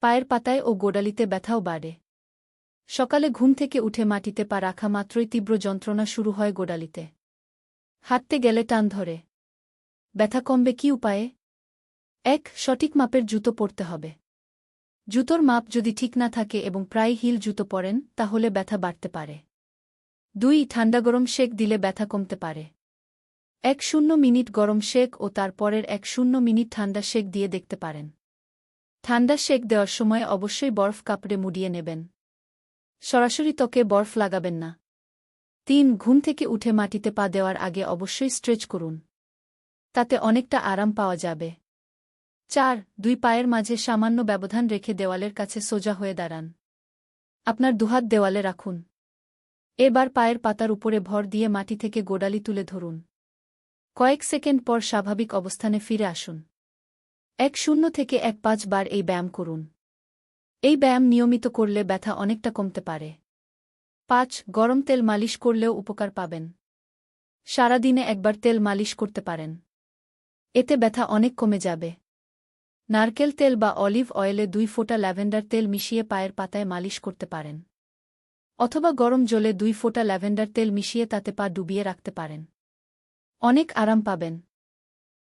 পায়ের পাতায় ও গোড়ালিতে ব্যথাও বাড়ে। সকালে ঘুম থেকে উঠে মাটিতে পা রাখা মাত্রই তীব্র যন্ত্রণা শুরু হয় গোড়ালিতে। হাঁটতে গেলে টান ধরে। ব্যথা কমবে কি উপায়ে? এক, সঠিক মাপের জুতো পরতে হবে। জুতোর মাপ যদি ঠিক না থাকে এবং প্রায় হিল জুতো পরেন, তাহলে ব্যথা বাড়তে পারে। দুই, ঠান্ডা গরম শেক দিলে ব্যথা কমতে পারে। এক, শূন্য মিনিট গরম শেক ও তারপরের এক, শূন্য মিনিট ঠান্ডা শেক দিয়ে দেখতে পারেন। ঠান্ডা শেক দেওয়ার সময় অবশ্যই বরফ কাপড়ে মুড়িয়ে নেবেন। সরাসরি ত্বকে বরফ লাগাবেন না। তিন, ঘুম থেকে উঠে মাটিতে পা দেওয়ার আগে অবশ্যই স্ট্রেচ করুন। তাতে অনেকটা আরাম পাওয়া যাবে। চার, দুই পায়ের মাঝে সামান্য ব্যবধান রেখে দেওয়ালের কাছে সোজা হয়ে দাঁড়ান। আপনার দুহাত দেওয়ালে রাখুন। এবার পায়ের পাতার উপরে ভর দিয়ে মাটি থেকে গোড়ালি তুলে ধরুন। কয়েক সেকেন্ড পর স্বাভাবিক অবস্থানে ফিরে আসুন। এক শূন্য থেকে এক পাঁচ বার এই ব্যায়াম করুন। এই ব্যায়াম নিয়মিত করলে ব্যথা অনেকটা কমতে পারে। পাঁচ, গরম তেল মালিশ করলেও উপকার পাবেন। সারাদিনে একবার তেল মালিশ করতে পারেন। এতে ব্যথা অনেক কমে যাবে। নারকেল তেল বা অলিভ অয়েলে দুই ফোঁটা ল্যাভেন্ডার তেল মিশিয়ে পায়ের পাতায় মালিশ করতে পারেন। অথবা গরম জলে দুই ফোঁটা ল্যাভেন্ডার তেল মিশিয়ে তাতে পা ডুবিয়ে রাখতে পারেন। অনেক আরাম পাবেন।